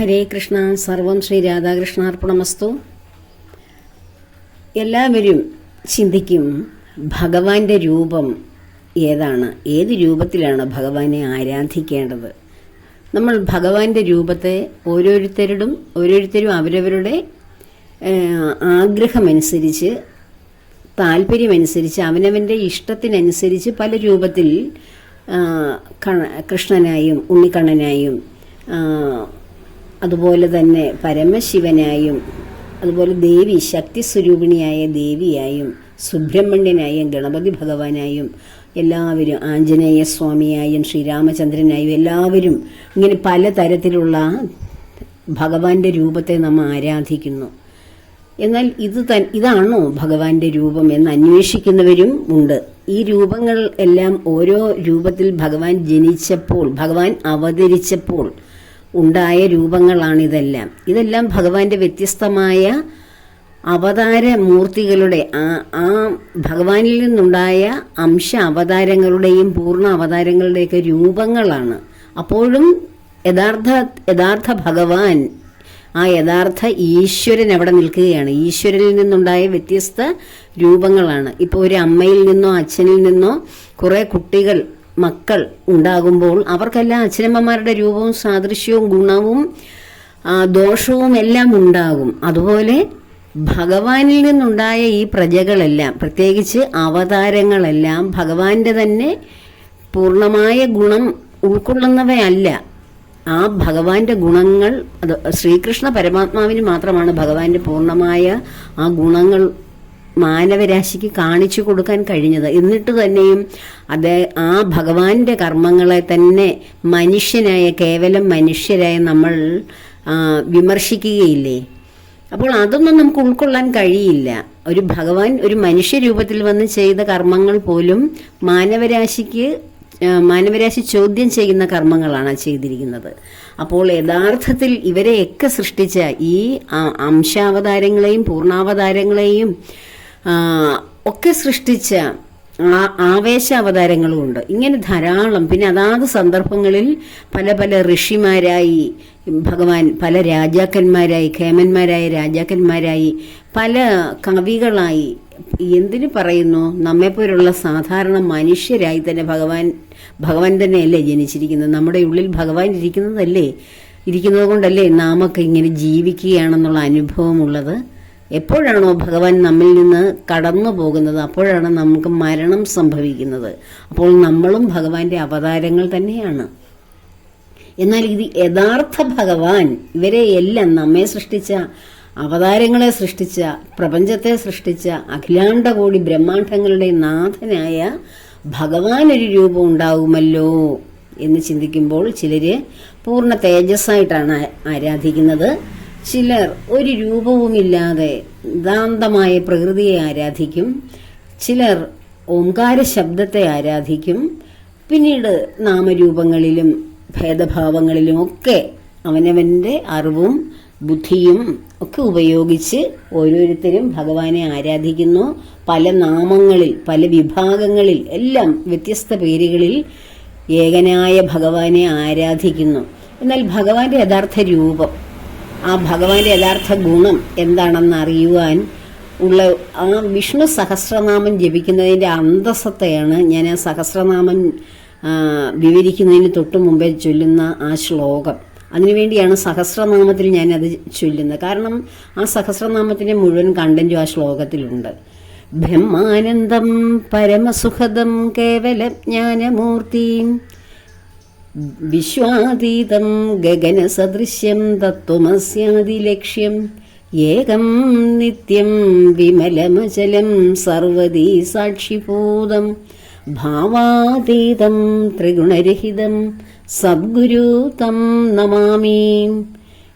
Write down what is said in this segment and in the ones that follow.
ഹരേ കൃഷ്ണ സർവം ശ്രീ രാധാകൃഷ്ണാർപ്പണമസ്തു. എല്ലാവരും ചിന്തിക്കും ഭഗവാന്റെ രൂപം ഏതാണ്? ഏത് രൂപത്തിലാണ് ഭഗവാനെ ആരാധിക്കേണ്ടത്? നമ്മൾ ഭഗവാന്റെ രൂപത്തെ ഓരോരുത്തരോടും ഓരോരുത്തരും അവരവരുടെ ആഗ്രഹമനുസരിച്ച് താല്പര്യമനുസരിച്ച് അവനവന്റെ ഇഷ്ടത്തിനനുസരിച്ച് പല രൂപത്തിൽ കൃഷ്ണനായും ഉണ്ണിക്കണ്ണനായും അതുപോലെ തന്നെ പരമശിവനായും അതുപോലെ ദേവി ശക്തി സ്വരൂപിണിയായ ദേവിയായും സുബ്രഹ്മണ്യനായും ഗണപതി ഭഗവാനായും എല്ലാവരും ആഞ്ജനേയ സ്വാമിയായും ശ്രീരാമചന്ദ്രനായും എല്ലാവരും ഇങ്ങനെ പല തരത്തിലുള്ള ഭഗവാന്റെ രൂപത്തെ നമ്മൾ ആരാധിക്കുന്നു. എന്നാൽ ഇത് തൻ ഇതാണോ ഭഗവാന്റെ രൂപം എന്ന് അന്വേഷിക്കുന്നവരും ഉണ്ട്. ഈ രൂപങ്ങൾ എല്ലാം ഓരോ രൂപത്തിൽ ഭഗവാൻ ജനിച്ചപ്പോൾ ഭഗവാൻ അവതരിച്ചപ്പോൾ ഉണ്ടായ രൂപങ്ങളാണിതെല്ലാം ഇതെല്ലാം. ഭഗവാന്റെ വ്യത്യസ്തമായ അവതാര മൂർത്തികളുടെ ആ ആ ഭഗവാനിൽ നിന്നുണ്ടായ അംശ അവതാരങ്ങളുടെയും പൂർണ അവതാരങ്ങളുടെയൊക്കെ രൂപങ്ങളാണ്. അപ്പോഴും യഥാർത്ഥ യഥാർത്ഥ ഭഗവാൻ ആ യഥാർത്ഥ ഈശ്വരൻ അവിടെ നിൽക്കുകയാണ്. ഈശ്വരനിൽ നിന്നുണ്ടായ വ്യത്യസ്ത രൂപങ്ങളാണ്. ഇപ്പോൾ ഒരു അമ്മയിൽ നിന്നോ അച്ഛനിൽ നിന്നോ കുറേ കുട്ടികൾ മക്കൾ ഉണ്ടാകുമ്പോൾ അവർക്കെല്ലാം അച്ഛനമ്മമാരുടെ രൂപവും സാദൃശ്യവും ഗുണവും ദോഷവും എല്ലാം ഉണ്ടാകും. അതുപോലെ ഭഗവാനിൽ നിന്നുണ്ടായ ഈ പ്രജകളെല്ലാം പ്രത്യേകിച്ച് അവതാരങ്ങളെല്ലാം ഭഗവാന്റെ തന്നെ പൂർണമായ ഗുണം ഉൾക്കൊള്ളുന്നവയല്ല. ആ ഭഗവാന്റെ ഗുണങ്ങൾ അത് ശ്രീകൃഷ്ണ പരമാത്മാവിന് മാത്രമാണ് ഭഗവാന്റെ പൂർണമായ ആ ഗുണങ്ങൾ മാനവരാശിക്ക് കാണിച്ചു കൊടുക്കാൻ കഴിഞ്ഞത്. എന്നിട്ട് തന്നെയും അത് ആ ഭഗവാന്റെ കർമ്മങ്ങളെ തന്നെ മനുഷ്യനായ കേവലം മനുഷ്യരായ നമ്മൾ വിമർശിക്കുകയില്ലേ? അപ്പോൾ അതൊന്നും നമുക്ക് ഉൾക്കൊള്ളാൻ കഴിയില്ല. ഒരു ഭഗവാൻ ഒരു മനുഷ്യരൂപത്തിൽ വന്ന് ചെയ്ത കർമ്മങ്ങൾ പോലും മാനവരാശിക്ക് മാനവരാശി ചോദ്യം ചെയ്യുന്ന കർമ്മങ്ങളാണ് ചെയ്തിരിക്കുന്നത്. അപ്പോൾ യഥാർത്ഥത്തിൽ ഇവരെയൊക്കെ സൃഷ്ടിച്ച ഈ അംശാവതാരങ്ങളെയും പൂർണാവതാരങ്ങളെയും ഒക്കെ സൃഷ്ടിച്ച ആ അവതാരങ്ങളും ഉണ്ട് ഇങ്ങനെ ധാരാളം. പിന്നെ അതാത് സന്ദർഭങ്ങളിൽ പല പല ഋഷിമാരായി ഭഗവാൻ പല രാജാക്കന്മാരായി ഖേമന്മാരായ രാജാക്കന്മാരായി പല കവികളായി. എന്തിനു പറയുന്നു? നമ്മെപ്പോലുള്ള സാധാരണ മനുഷ്യരായി തന്നെ ഭഗവാൻ ഭഗവാൻ തന്നെയല്ലേ ജനിച്ചിരിക്കുന്നത്? നമ്മുടെ ഉള്ളിൽ ഭഗവാൻ ഇരിക്കുന്നതല്ലേ? ഇരിക്കുന്നത് കൊണ്ടല്ലേ നാമൊക്കെ ഇങ്ങനെ ജീവിക്കുകയാണെന്നുള്ള അനുഭവമുള്ളത് എപ്പോഴാണോ ഭഗവാൻ നമ്മിൽ നിന്ന് കടന്നു പോകുന്നത് അപ്പോഴാണ് നമുക്ക് മരണം സംഭവിക്കുന്നത്. അപ്പോൾ നമ്മളും ഭഗവാന്റെ അവതാരങ്ങൾ തന്നെയാണ്. എന്നാൽ ഇത് യഥാർത്ഥ ഭഗവാൻ ഇവരെ എല്ലാം നമ്മെ സൃഷ്ടിച്ച അവതാരങ്ങളെ സൃഷ്ടിച്ച പ്രപഞ്ചത്തെ സൃഷ്ടിച്ച അഖിലാണ്ടകോടി ബ്രഹ്മാണ്ഡങ്ങളുടെ നാഥനായ ഭഗവാൻ ഒരു രൂപം ഉണ്ടാവുമല്ലോ എന്ന് ചിന്തിക്കുമ്പോൾ ചിലര് പൂർണ തേജസ്സായിട്ടാണ് ആരാധിക്കുന്നത്. ചിലർ ഒരു രൂപവുമില്ലാതെ ദാന്തമായ പ്രകൃതിയെ ആരാധിക്കും ചിലർ ഓംകാര ശബ്ദത്തെ ആരാധിക്കും പിന്നീട് നാമരൂപങ്ങളിലും ഭേദഭാവങ്ങളിലും ഒക്കെ അവനവന്റെ അറിവും ബുദ്ധിയും ഒക്കെ ഉപയോഗിച്ച് ഓരോരുത്തരും ഭഗവാനെ ആരാധിക്കുന്നു. പല നാമങ്ങളിൽ പല വിഭാഗങ്ങളിൽ എല്ലാം വ്യത്യസ്ത പേരുകളിൽ ഏകനായ ഭഗവാനെ ആരാധിക്കുന്നു. എന്നാൽ ഭഗവാന്റെ യഥാർത്ഥ രൂപം ആ ഭഗവാന്റെ യഥാർത്ഥ ഗുണം എന്താണെന്ന് അറിയുവാൻ ഉള്ള ആ വിഷ്ണു സഹസ്രനാമം ജപിക്കുന്നതിന്റെ അന്തസത്തയാണ് ഞാൻ ആ സഹസ്രനാമം വിവരിക്കുന്നതിന് തൊട്ട് മുമ്പേ ചൊല്ലുന്ന ആ ശ്ലോകം. അതിനുവേണ്ടിയാണ് സഹസ്രനാമത്തിൽ ഞാനത് ചൊല്ലുന്നത്. കാരണം ആ സഹസ്രനാമത്തിന്റെ മുഴുവൻ കണ്ടന്റും ആ ശ്ലോകത്തിലുണ്ട്. ബ്രഹ്മാനന്ദം പരമസുഖദം കേവല ജ്ഞാനമൂർത്തിയും വിശ്വാതീതം ഗഗനസദൃശ്യം തത്വമസ്യാദിലക്ഷ്യം ഏകം നിത്യം വിമലമചലം സർവതീ സാക്ഷിഭൂതം. ഭാവാതീതം ത്രിഗുണരഹിതം സദ്ഗുരു തം നമാമി.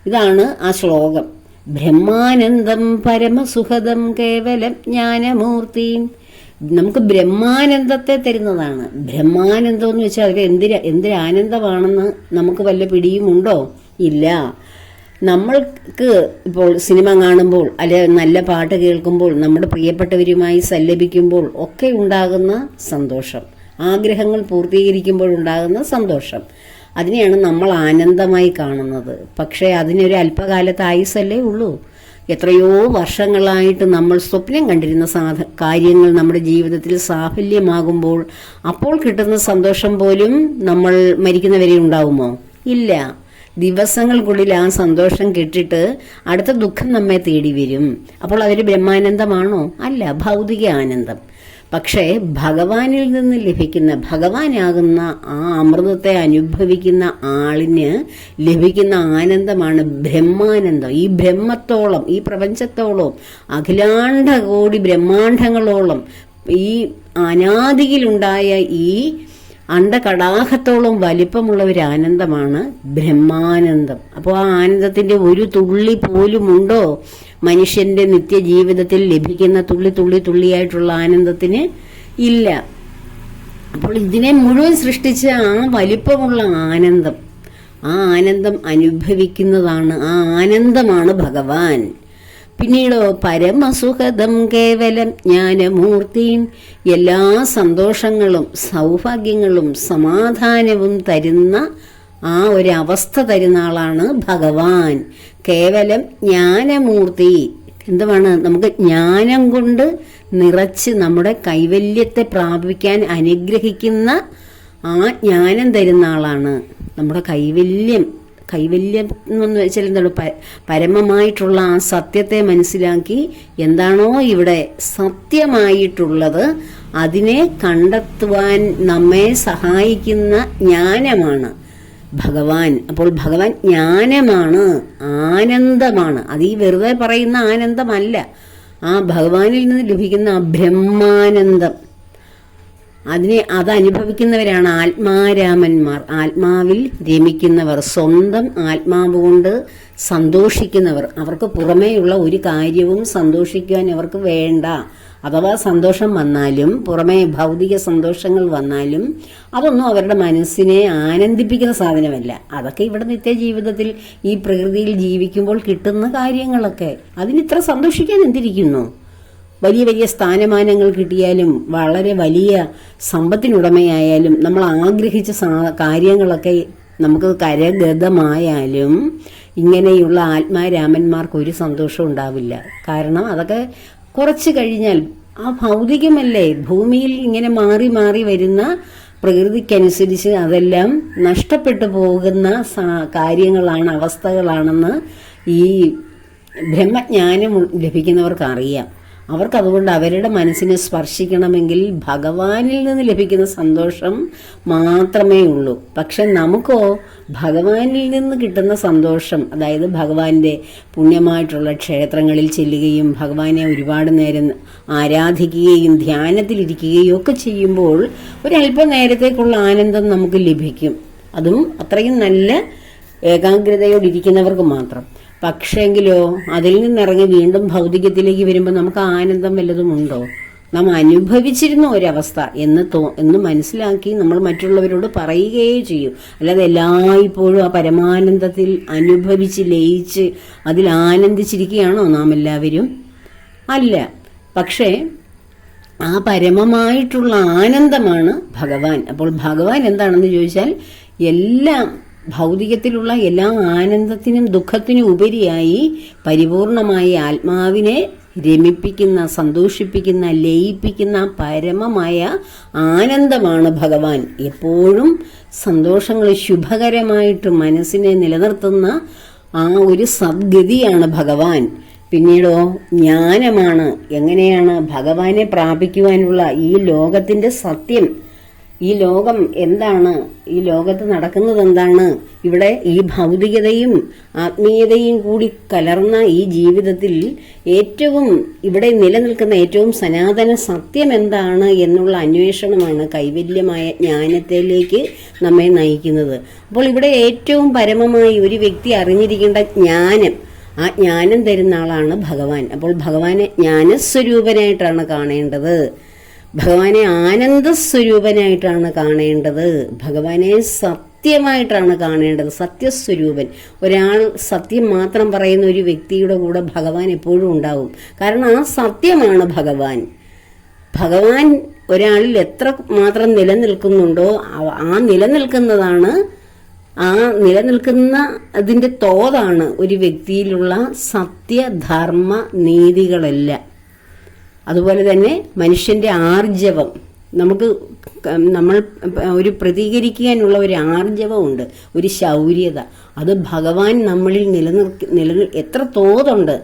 ഇതാണ് ആ ശ്ലോകം. ബ്രഹ്മാനന്ദം പരമസുഖദം കേവലം ജ്ഞാനമൂർത്തി. നമുക്ക് ബ്രഹ്മാനന്ദത്തെ തരുന്നതാണ്. ബ്രഹ്മാനന്ദം എന്ന് വെച്ചാൽ അതിൽ എന്തിര എന്തൊരാനന്ദമാണെന്ന് നമുക്ക് വല്ല പിടിയുമുണ്ടോ ഇല്ല. നമ്മൾക്ക് ഇപ്പോൾ സിനിമ കാണുമ്പോൾ അല്ലെ നല്ല പാട്ട് കേൾക്കുമ്പോൾ നമ്മുടെ പ്രിയപ്പെട്ടവരുമായി സല്ലപിക്കുമ്പോൾ ഒക്കെ ഉണ്ടാകുന്ന സന്തോഷം. ആഗ്രഹങ്ങൾ പൂർത്തീകരിക്കുമ്പോൾ ഉണ്ടാകുന്ന സന്തോഷം. അതിനെയാണ് നമ്മൾ ആനന്ദമായി കാണുന്നത്. പക്ഷേ അതിനൊരു അല്പകാലത്ത് ആയുസല്ലേ ഉള്ളൂ. എത്രയോ വർഷങ്ങളായിട്ട് നമ്മൾ സ്വപ്നം കണ്ടിരുന്ന സാധ കാര്യങ്ങൾ നമ്മുടെ ജീവിതത്തിൽ സാഫല്യമാകുമ്പോൾ അപ്പോൾ കിട്ടുന്ന സന്തോഷം പോലും നമ്മൾ മരിക്കുന്നവരെ ഉണ്ടാവുമോ? ഇല്ല. ദിവസങ്ങൾക്കുള്ളിൽ ആ സന്തോഷം കിട്ടിട്ട് അടുത്ത ദുഃഖം നമ്മെ തേടി വരും അപ്പോൾ അതൊരു ബ്രഹ്മാനന്ദമാണോ? അല്ല ഭൗതിക ആനന്ദം. പക്ഷേ ഭഗവാനിൽ നിന്ന് ലഭിക്കുന്ന ഭഗവാനാകുന്ന ആ അമൃതത്തെ അനുഭവിക്കുന്ന ആളിന് ലഭിക്കുന്ന ആനന്ദമാണ് ബ്രഹ്മാനന്ദം. ഈ ബ്രഹ്മത്തോളം ഈ പ്രപഞ്ചത്തോളം അഖിലാണ്ട കോടി ബ്രഹ്മാണ്ഡങ്ങളോളം ഈ അനാദിയിലുണ്ടായ ഈ അണ്ടകടാഹത്തോളം വലിപ്പമുള്ള ഒരു ആനന്ദമാണ് ബ്രഹ്മാനന്ദം. അപ്പോൾ ആ ആനന്ദത്തിന്റെ ഒരു തുള്ളി പോലും ഉണ്ടോ മനുഷ്യന്റെ നിത്യജീവിതത്തിൽ ലഭിക്കുന്ന തുള്ളി തുള്ളി തുള്ളിയായിട്ടുള്ള ആനന്ദത്തിന് ഇല്ല. അപ്പോൾ ഇതിനെ മുഴുവൻ സൃഷ്ടിച്ച ആ വലിപ്പമുള്ള ആനന്ദം ആ ആനന്ദം അനുഭവിക്കുന്നതാണ് ആ ആനന്ദമാണ് ഭഗവാൻ. പിന്നീടോ പരമസുഖദം കേവലം ജ്ഞാനമൂർത്തിയും എല്ലാ സന്തോഷങ്ങളും സൗഭാഗ്യങ്ങളും സമാധാനവും തരുന്ന ആ ഒരു അവസ്ഥ തരുന്ന ആളാണ് ഭഗവാൻ. കേവലം ജ്ഞാനമൂർത്തി. എന്തുവാണ്? നമുക്ക് ജ്ഞാനം കൊണ്ട് നിറച്ച് നമ്മുടെ കൈവല്യത്തെ പ്രാപിക്കാൻ അനുഗ്രഹിക്കുന്ന ആ ജ്ഞാനം തരുന്ന ആളാണ്. നമ്മുടെ കൈവല്യം കൈവല്യം എന്ന് വെച്ചാൽ എന്താണ്? പരമമായിട്ടുള്ള ആ സത്യത്തെ മനസ്സിലാക്കി എന്താണോ ഇവിടെ സത്യമായിട്ടുള്ളത് അതിനെ കണ്ടെത്തുവാൻ നമ്മെ സഹായിക്കുന്ന ജ്ഞാനമാണ് ഭഗവാൻ. അപ്പോൾ ഭഗവാൻ ജ്ഞാനമാണ് ആനന്ദമാണ്. അത് ഈ വെറുതെ പറയുന്ന ആനന്ദമല്ല. ആ ഭഗവാനിൽ നിന്ന് ലഭിക്കുന്ന ആ ബ്രഹ്മാനന്ദം. അതിനെ അത് അനുഭവിക്കുന്നവരാണ് ആത്മാരാമന്മാർ. ആത്മാവിൽ രമിക്കുന്നവർ സ്വന്തം ആത്മാവ് കൊണ്ട് സന്തോഷിക്കുന്നവർ. അവർക്ക് പുറമേയുള്ള ഒരു കാര്യവും സന്തോഷിക്കുവാൻ അവർക്ക് വേണ്ട. അഥവാ സന്തോഷം വന്നാലും പുറമേ ഭൗതിക സന്തോഷങ്ങൾ വന്നാലും അതൊന്നും അവരുടെ മനസ്സിനെ ആനന്ദിപ്പിക്കുന്ന സാധനമല്ല. അതൊക്കെ ഇവിടെ നിത്യജീവിതത്തിൽ ഈ പ്രകൃതിയിൽ ജീവിക്കുമ്പോൾ കിട്ടുന്ന കാര്യങ്ങളൊക്കെ. അതിനിത്ര സന്തോഷിക്കാൻ എന്തിരിക്കുന്നു? വലിയ വലിയ സ്ഥാനമാനങ്ങൾ കിട്ടിയാലും വളരെ വലിയ സമ്പത്തിനുടമയായാലും നമ്മൾ ആഗ്രഹിച്ച കാര്യങ്ങളൊക്കെ നമുക്ക് കരഗതമായാലും ഇങ്ങനെയുള്ള ആത്മാരാമന്മാർക്ക് ഒരു സന്തോഷം ഉണ്ടാവില്ല. കാരണം അതൊക്കെ കുറച്ച് കഴിഞ്ഞാൽ ആ ഭൗതികമല്ലേ? ഭൂമിയിൽ ഇങ്ങനെ മാറി മാറി വരുന്ന പ്രകൃതിക്കനുസരിച്ച് അതെല്ലാം നഷ്ടപ്പെട്ടു പോകുന്ന കാര്യങ്ങളാണ് അവസ്ഥകളാണെന്ന് ഈ ബ്രഹ്മജ്ഞാനം ലഭിക്കുന്നവർക്ക് അറിയാം അവർക്ക് അതുകൊണ്ട് അവരുടെ മനസ്സിനെ സ്പർശിക്കണമെങ്കിൽ ഭഗവാനിൽ നിന്ന് ലഭിക്കുന്ന സന്തോഷം മാത്രമേ ഉള്ളൂ. പക്ഷെ നമുക്കോ ഭഗവാനിൽ നിന്ന് കിട്ടുന്ന സന്തോഷം അതായത് ഭഗവാന്റെ പുണ്യമായിട്ടുള്ള ക്ഷേത്രങ്ങളിൽ ചെല്ലുകയും ഭഗവാനെ ഒരുപാട് നേരം ആരാധിക്കുകയും ധ്യാനത്തിലിരിക്കുകയും ഒക്കെ ചെയ്യുമ്പോൾ ഒരല്പ നേരത്തേക്കുള്ള ആനന്ദം നമുക്ക് ലഭിക്കും. അതും അത്രയും നല്ല ഏകാഗ്രതയോടിരിക്കുന്നവർക്ക് മാത്രം. പക്ഷേങ്കിലോ അതിൽ നിന്നിറങ്ങി വീണ്ടും ഭൗതികത്തിലേക്ക് വരുമ്പോൾ നമുക്ക് ആനന്ദം വല്ലതും ഉണ്ടോ? നാം അനുഭവിച്ചിരുന്ന ഒരവസ്ഥ എന്ന് തോ എന്ന് മനസ്സിലാക്കി നമ്മൾ മറ്റുള്ളവരോട് പറയുകയേ ചെയ്യൂ. അല്ലാതെ എല്ലായ്പ്പോഴും ആ പരമാനന്ദത്തിൽ അനുഭവിച്ച് ലയിച്ച് അതിൽ ആനന്ദിച്ചിരിക്കുകയാണോ നാം എല്ലാവരും? അല്ല. പക്ഷേ ആ പരമമായിട്ടുള്ള ആനന്ദമാണ് ഭഗവാൻ. അപ്പോൾ ഭഗവാൻ എന്താണെന്ന് ചോദിച്ചാൽ എല്ലാം ഭൗതികത്തിലുള്ള എല്ലാ ആനന്ദത്തിനും ദുഃഖത്തിനും ഉപരിയായി പരിപൂർണമായി ആത്മാവിനെ രമിപ്പിക്കുന്ന സന്തോഷിപ്പിക്കുന്ന ലയിപ്പിക്കുന്ന പരമമായ ആനന്ദമാണ് ഭഗവാൻ. എപ്പോഴും സന്തോഷങ്ങൾ ശുഭകരമായിട്ട് മനസ്സിനെ നിലനിർത്തുന്ന ആ ഒരു സദ്ഗതിയാണ് ഭഗവാൻ. പിന്നീടോ ജ്ഞാനമാണ്. എങ്ങനെയാണ് ഭഗവാനെ പ്രാപിക്കുവാനുള്ള ഈ ലോകത്തിന്റെ സത്യം? ഈ ലോകം എന്താണ്? ഈ ലോകത്ത് നടക്കുന്നത് എന്താണ്? ഇവിടെ ഈ ഭൗതികതയും ആത്മീയതയും കൂടി കലർന്ന ഈ ജീവിതത്തിൽ ഏറ്റവും ഇവിടെ നിലനിൽക്കുന്ന ഏറ്റവും സനാതന സത്യം എന്താണ് എന്നുള്ള അന്വേഷണമാണ് കൈവല്യമായ ജ്ഞാനത്തിലേക്ക് നമ്മെ നയിക്കുന്നത്. അപ്പോൾ ഇവിടെ ഏറ്റവും പരമമായി ഒരു വ്യക്തി അറിഞ്ഞിരിക്കേണ്ട ജ്ഞാനം ആ ജ്ഞാനം തരുന്ന ആളാണ് ഭഗവാൻ. അപ്പോൾ ഭഗവാനെ ജ്ഞാനസ്വരൂപനായിട്ടാണ് കാണേണ്ടത്. ഭഗവാനെ ആനന്ദ സ്വരൂപനായിട്ടാണ് കാണേണ്ടത്. ഭഗവാനെ സത്യമായിട്ടാണ് കാണേണ്ടത്. സത്യസ്വരൂപൻ. ഒരാൾ സത്യം മാത്രം പറയുന്ന ഒരു വ്യക്തിയുടെ കൂടെ ഭഗവാൻ എപ്പോഴും ഉണ്ടാവും. കാരണം ആ സത്യമാണ് ഭഗവാൻ. ഭഗവാൻ ഒരാളിൽ എത്ര മാത്രം നിലനിൽക്കുന്നുണ്ടോ ആ- നിലനിൽക്കുന്നതാണ് ആ നിലനിൽക്കുന്ന അതിന്റെ തോതാണ് ഒരു വ്യക്തിയിലുള്ള സത്യധർമ്മ നീതികളെല്ലാം. അതുപോലെ തന്നെ മനുഷ്യന്റെ ആർജവം. നമുക്ക് നമ്മൾ ഒരു പ്രതികരിക്കാനുള്ള ഒരു ആർജവമുണ്ട് ഒരു ശൗര്യത. അത് ഭഗവാൻ നമ്മളിൽ നിലനിർത്തി നിലനിൽ എത്ര തോതുണ്ട്.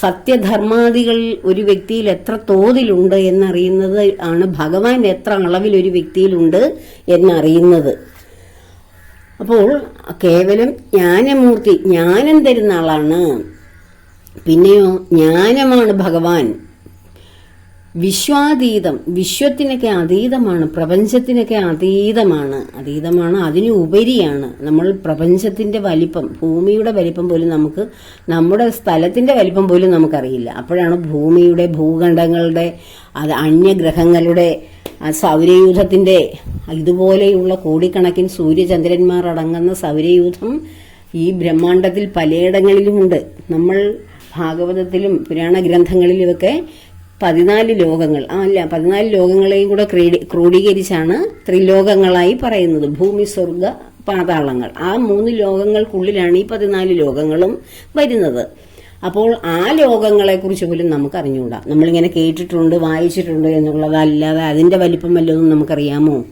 സത്യധർമാദികൾ ഒരു വ്യക്തിയിൽ എത്ര തോതിലുണ്ട് എന്നറിയുന്നത് ആണ് ഭഗവാൻ എത്ര അളവിൽ ഒരു വ്യക്തിയിലുണ്ട് എന്നറിയുന്നത്. അപ്പോൾ കേവലം ജ്ഞാനമൂർത്തി ജ്ഞാനം തരുന്ന ആളാണ്. പിന്നെയോ ജ്ഞാനമാണ് ഭഗവാൻ. വിശ്വാതീതം വിശ്വത്തിനൊക്കെ അതീതമാണ് പ്രപഞ്ചത്തിനൊക്കെ അതീതമാണ്. അതീതമാണ് അതിന് ഉപരിയാണ്. നമ്മൾ പ്രപഞ്ചത്തിന്റെ വലിപ്പം ഭൂമിയുടെ വലിപ്പം പോലും നമുക്ക് നമ്മുടെ സ്ഥലത്തിന്റെ വലിപ്പം പോലും നമുക്കറിയില്ല. അപ്പോഴാണ് ഭൂമിയുടെ ഭൂഖണ്ഡങ്ങളുടെ അത് അന്യഗ്രഹങ്ങളുടെ സൗരയൂഥത്തിന്റെ ഇതുപോലെയുള്ള കോടിക്കണക്കിന് സൂര്യചന്ദ്രന്മാർ അടങ്ങുന്ന സൗരയൂഥം ഈ ബ്രഹ്മാണ്ടത്തിൽ പലയിടങ്ങളിലുമുണ്ട്. നമ്മൾ ഭാഗവതത്തിലും പുരാണ ഗ്രന്ഥങ്ങളിലുമൊക്കെ പതിനാല് ലോകങ്ങൾ ആ അല്ല പതിനാല് ലോകങ്ങളെയും കൂടെ ക്രീഡി- ക്രോഡീകരിച്ചാണ് ത്രിലോകങ്ങളായി പറയുന്നത്. ഭൂമി സ്വർഗ പാതാളങ്ങൾ. ആ മൂന്ന് ലോകങ്ങൾക്കുള്ളിലാണ് ഈ പതിനാല് ലോകങ്ങളും വരുന്നത്. അപ്പോൾ ആ ലോകങ്ങളെ കുറിച്ച് പോലും നമുക്ക് അറിഞ്ഞുകൂടാ നമ്മളിങ്ങനെ കേട്ടിട്ടുണ്ട് വായിച്ചിട്ടുണ്ട് എന്നുള്ളതല്ലാതെ അതിന്റെ വലിപ്പം വല്ലതും നമുക്കറിയാമോ?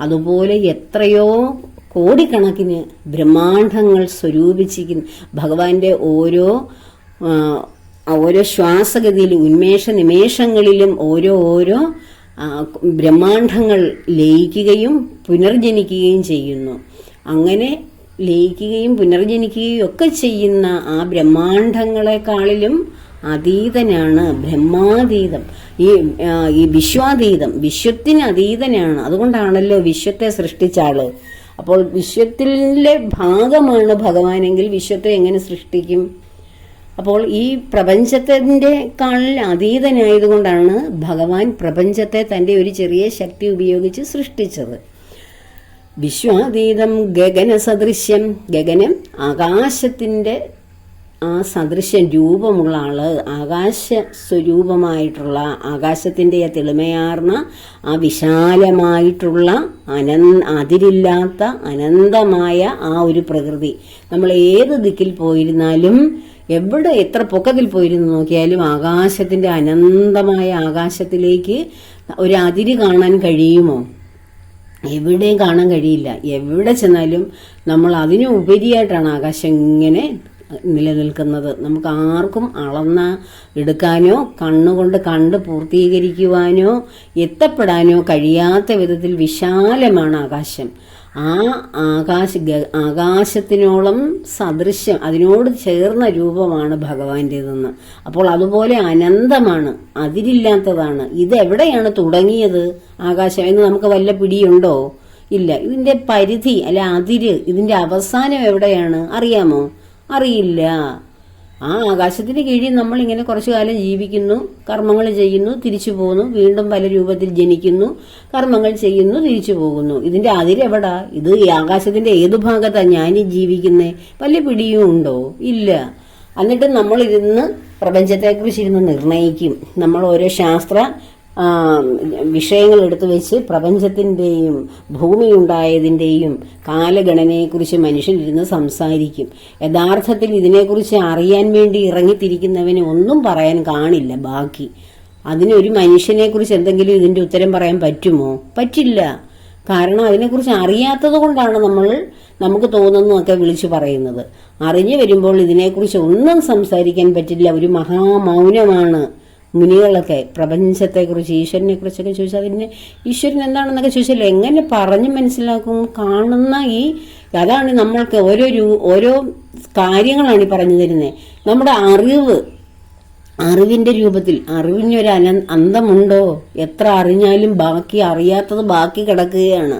അതുപോലെ എത്രയോ കോടിക്കണക്കിന് ബ്രഹ്മാണ്ഡങ്ങൾ സ്വരൂപിച്ചിരിക്കുന്ന. ഭഗവാന്റെ ഓരോ ഓരോ ശ്വാസഗതിയിൽ ഉന്മേഷ നിമേഷങ്ങളിലും ഓരോ ഓരോ ബ്രഹ്മാണ്ഡങ്ങൾ ലയിക്കുകയും പുനർജനിക്കുകയും ചെയ്യുന്നു. അങ്ങനെ ലയിക്കുകയും പുനർജനിക്കുകയും ഒക്കെ ചെയ്യുന്ന ആ ബ്രഹ്മാണ്ഡങ്ങളെക്കാളിലും അതീതനാണ് ബ്രഹ്മാതീതം. ഈ ഈ വിശ്വാതീതം വിശ്വത്തിന് അതീതനാണ്. അതുകൊണ്ടാണല്ലോ വിശ്വത്തെ സൃഷ്ടിച്ച ആൾ അപ്പോൾ വിശ്വത്തിലെ ഭാഗമാണ് ഭഗവാനെങ്കിൽ വിശ്വത്തെ എങ്ങനെ സൃഷ്ടിക്കും? അപ്പോൾ ഈ പ്രപഞ്ചത്തിന്റെ കാളിൽ അതീതനായതുകൊണ്ടാണ് ഭഗവാൻ പ്രപഞ്ചത്തെ തന്റെ ഒരു ചെറിയ ശക്തി ഉപയോഗിച്ച് സൃഷ്ടിച്ചത്. വിശ്വാതീതം ഗഗന സദൃശ്യം. ഗഗനം ആകാശത്തിന്റെ ആ സദൃശ്യം രൂപമുള്ള ആൾ ആകാശ സ്വരൂപമായിട്ടുള്ള ആകാശത്തിന്റെ ആ തെളിമയാർന്ന ആ വിശാലമായിട്ടുള്ള അനന്ത അതിരില്ലാത്ത അനന്തമായ ആ ഒരു പ്രകൃതി. നമ്മൾ ഏത് ദിക്കിൽ പോയിരുന്നാലും എവിടെ എത്ര പൊക്കത്തിൽ പോയിരുന്നു നോക്കിയാലും ആകാശത്തിന്റെ അനന്തമായ ആകാശത്തിലേക്ക് ഒരു അതിര് കാണാൻ കഴിയുമോ? എവിടെയും കാണാൻ കഴിയില്ല. എവിടെ ചെന്നാലും നമ്മൾ അതിനു ഉപരിയായിട്ടാണ് ആകാശം ഇങ്ങനെ നിലനിൽക്കുന്നത്. നമുക്ക് ആർക്കും അളന്ന എടുക്കാനോ കണ്ണുകൊണ്ട് കണ്ട് പൂർത്തീകരിക്കുവാനോ എത്തപ്പെടാനോ കഴിയാത്ത വിധത്തിൽ വിശാലമാണ് ആകാശം. ആ ആകാശ ആകാശത്തിനോളം സദൃശ്യം അതിനോട് ചേർന്ന രൂപമാണ് ഭഗവാന്റേതെന്ന്. അപ്പോൾ അതുപോലെ അനന്തമാണ് അതിരില്ലാത്തതാണ്. ഇതെവിടെയാണ് തുടങ്ങിയത് ആകാശം? എന്ന് നമുക്ക് വല്ല പിടിയുണ്ടോ? ഇല്ല. ഇതിന്റെ പരിധി അല്ലെ അതിര് ഇതിന്റെ അവസാനം എവിടെയാണ്? അറിയാമോ? അറിയില്ല. ആ ആകാശത്തിന് കീഴിൽ നമ്മൾ ഇങ്ങനെ കുറച്ചു കാലം ജീവിക്കുന്നു കർമ്മങ്ങൾ ചെയ്യുന്നു തിരിച്ചു പോകുന്നു വീണ്ടും പല രൂപത്തിൽ ജനിക്കുന്നു കർമ്മങ്ങൾ ചെയ്യുന്നു തിരിച്ചു പോകുന്നു. ഇതിന്റെ അതിരെവിടാ ഇത് ഈ ആകാശത്തിന്റെ ഏതു ഭാഗത്താണ് ഞാനീ ജീവിക്കുന്നേ? വലിയ പിടിയും ഉണ്ടോ? ഇല്ല. എന്നിട്ട് നമ്മളിരുന്ന് പ്രപഞ്ചത്തെക്കുറിച്ച് ഇരുന്ന് നിർണയിക്കും. നമ്മൾ ഓരോ ശാസ്ത്ര വിഷയങ്ങൾ എടുത്തു വെച്ച് പ്രപഞ്ചത്തിന്റെയും ഭൂമി ഉണ്ടായതിന്റെയും കാലഗണനയെക്കുറിച്ച് മനുഷ്യനിരുന്ന് സംസാരിക്കും. യഥാർത്ഥത്തിൽ ഇതിനെക്കുറിച്ച് അറിയാൻ വേണ്ടി ഇറങ്ങിത്തിരിക്കുന്നവന് ഒന്നും പറയാൻ കാണില്ല ബാക്കി. അതിനൊരു മനുഷ്യനെക്കുറിച്ച് എന്തെങ്കിലും ഇതിന്റെ ഉത്തരം പറയാൻ പറ്റുമോ? പറ്റില്ല. കാരണം അതിനെക്കുറിച്ച് അറിയാത്തത് കൊണ്ടാണ് നമ്മൾ നമുക്ക് തോന്നുന്നതൊക്കെ വിളിച്ചു പറയുന്നത്. അറിഞ്ഞു വരുമ്പോൾ ഇതിനെക്കുറിച്ച് ഒന്നും സംസാരിക്കാൻ പറ്റില്ല. ഒരു മഹാമൗനമാണ്. മുനികളൊക്കെ പ്രപഞ്ചത്തെക്കുറിച്ച് ഈശ്വരനെ കുറിച്ചൊക്കെ ചോദിച്ചാൽ അതിന് ഈശ്വരൻ എന്താണെന്നൊക്കെ ചോദിച്ചാൽ എങ്ങനെ പറഞ്ഞ് മനസ്സിലാക്കും? കാണുന്ന ഈ അതാണ് നമ്മൾക്ക് ഓരോ ഓരോ കാര്യങ്ങളാണ് ഈ പറഞ്ഞു തരുന്നത് നമ്മുടെ അറിവ് അറിവിന്റെ രൂപത്തിൽ അറിവിനൊരു അന അന്തമുണ്ടോ? എത്ര അറിഞ്ഞാലും ബാക്കി അറിയാത്തത് ബാക്കി കിടക്കുകയാണ്.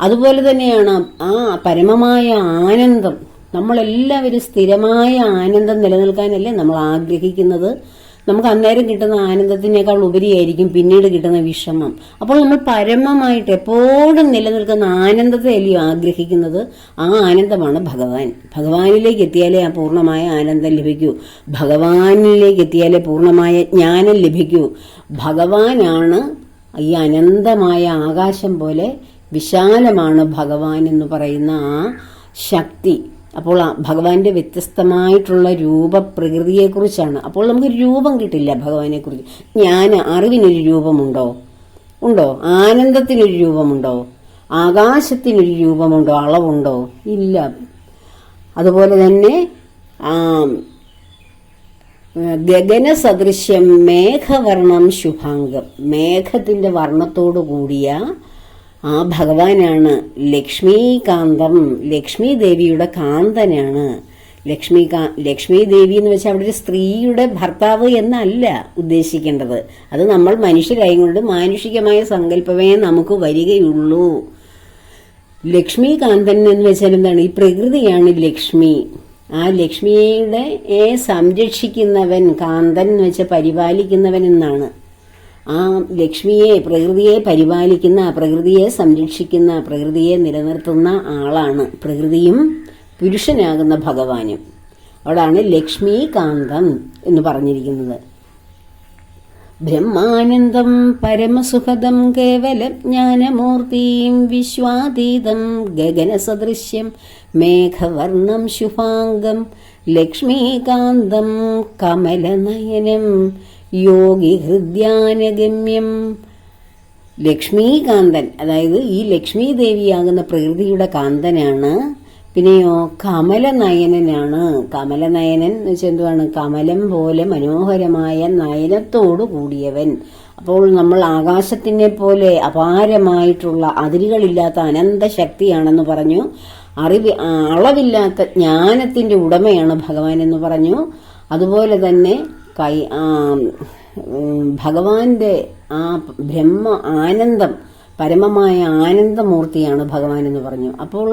അതുപോലെ തന്നെയാണ് ആ പരമമായ ആനന്ദം. നമ്മളെല്ലാവരും സ്ഥിരമായ ആനന്ദം നിലനിൽക്കാനല്ലേ നമ്മൾ ആഗ്രഹിക്കുന്നത്? നമുക്ക് അന്നേരം കിട്ടുന്ന ആനന്ദത്തിനേക്കാൾ ഉപരിയായിരിക്കും പിന്നീട് കിട്ടുന്ന വിഷമം. അപ്പോൾ നമ്മൾ പരമമായിട്ട് എപ്പോഴും നിലനിൽക്കുന്ന ആനന്ദത്തെ അല്ലയോ ആഗ്രഹിക്കുന്നത്? ആ ആനന്ദമാണ് ഭഗവാൻ. ഭഗവാനിലേക്ക് എത്തിയാലേ ആ പൂർണമായ ആനന്ദം ലഭിക്കൂ. ഭഗവാനിലേക്ക് എത്തിയാലേ പൂർണമായ ജ്ഞാനം ലഭിക്കൂ. ഭഗവാനാണ് ഈ അനന്തമായ ആകാശം പോലെ വിശാലമാണ് ഭഗവാൻ എന്ന് പറയുന്ന ആ ശക്തി. അപ്പോൾ ഭഗവാന്റെ വ്യത്യസ്തമായിട്ടുള്ള രൂപപ്രകൃതിയെക്കുറിച്ചാണ്. അപ്പോൾ നമുക്ക് രൂപം കിട്ടില്ല ഭഗവാനെക്കുറിച്ച്. ഞാൻ അറിവിനൊരു രൂപമുണ്ടോ? ഉണ്ടോ? ആനന്ദത്തിനൊരു രൂപമുണ്ടോ? ആകാശത്തിനൊരു രൂപമുണ്ടോ? അളവുണ്ടോ? ഇല്ല. അതുപോലെ തന്നെ ഗഗനസദൃശ്യം ഗഗന സദൃശ്യം മേഘവർണം ശുഭാംഗം. മേഘത്തിന്റെ വർണത്തോടു കൂടിയ ആ ഭഗവാനാണ് ലക്ഷ്മീകാന്തം. ലക്ഷ്മി ദേവിയുടെ കാന്തനാണ്. ലക്ഷ്മി ലക്ഷ്മി ദേവി എന്ന് വെച്ചാൽ അവിടെ ഒരു സ്ത്രീയുടെ ഭർത്താവ് എന്നല്ല ഉദ്ദേശിക്കേണ്ടത്. അത് നമ്മൾ മനുഷ്യരായതുകൊണ്ട് മാനുഷികമായ സങ്കല്പമേ നമുക്ക് വരികയുള്ളൂ. ലക്ഷ്മികാന്തൻ എന്ന് വെച്ചാൽ എന്താണ്? ഈ പ്രകൃതിയാണ് ലക്ഷ്മി. ആ ലക്ഷ്മിയുടെ സംരക്ഷിക്കുന്നവൻ കാന്തൻ എന്ന് വെച്ചാൽ പരിപാലിക്കുന്നവൻ എന്നാണ്. ആ ലക്ഷ്മിയെ പ്രകൃതിയെ പരിപാലിക്കുന്ന പ്രകൃതിയെ സംരക്ഷിക്കുന്ന പ്രകൃതിയെ നിലനിർത്തുന്ന ആളാണ് പ്രകൃതിയും പുരുഷനാകുന്ന ഭഗവാനും. അവിടാണ് ലക്ഷ്മി കാന്തം എന്ന് പറഞ്ഞിരിക്കുന്നത്. ബ്രഹ്മാനന്ദം പരമസുഖദം കേവലം ജ്ഞാനമൂർത്തിയും വിശ്വാതീതം ഗഗനസദൃശ്യം മേഘവർണം ശുഭാംഗം ലക്ഷ്മീകാന്തം കമലനയനം യോഗി ഹൃദ്യാനഗമ്യം. ലക്ഷ്മീകാന്തൻ അതായത് ഈ ലക്ഷ്മീ ദേവിയാകുന്ന പ്രകൃതിയുടെ കാന്തനാണ്. പിന്നെയോ കമലനയനനാണ്. കമലനയനൻ എന്ന് വെച്ചാൽ എന്തുവാണ്? കമലം പോലെ മനോഹരമായ നയനത്തോടു കൂടിയവൻ. അപ്പോൾ നമ്മൾ ആകാശത്തിനെ പോലെ അപാരമായിട്ടുള്ള അതിരുകളില്ലാത്ത അനന്ത ശക്തിയാണെന്ന് പറഞ്ഞു. അറിവ് അളവില്ലാത്ത ജ്ഞാനത്തിന്റെ ഉടമയാണ് ഭഗവാൻ എന്ന് പറഞ്ഞു. അതുപോലെ തന്നെ കൈ ഭഗവാന്റെ ആ ബ്രഹ്മ ആനന്ദം പരമമായ ആനന്ദമൂർത്തിയാണ് ഭഗവാൻ എന്ന് പറഞ്ഞു. അപ്പോൾ